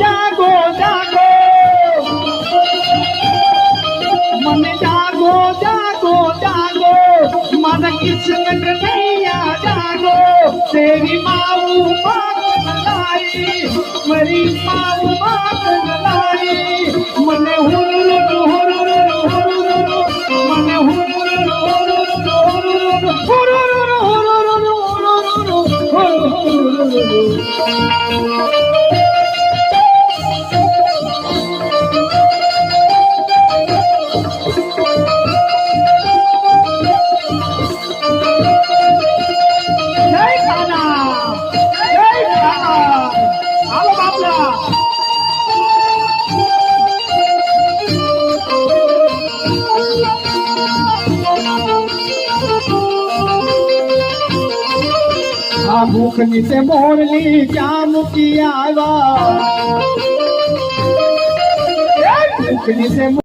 जागो जागो मन जागो जागो जागो मन कृष्ण कन्हैया जागो तेरी माऊ माई मेरी माऊ माई मन हुर हुर मन हुर Thank you. આ ભૂખની તે મોરલી ક્યાં મૂકી આવ્યા? ભૂખની તે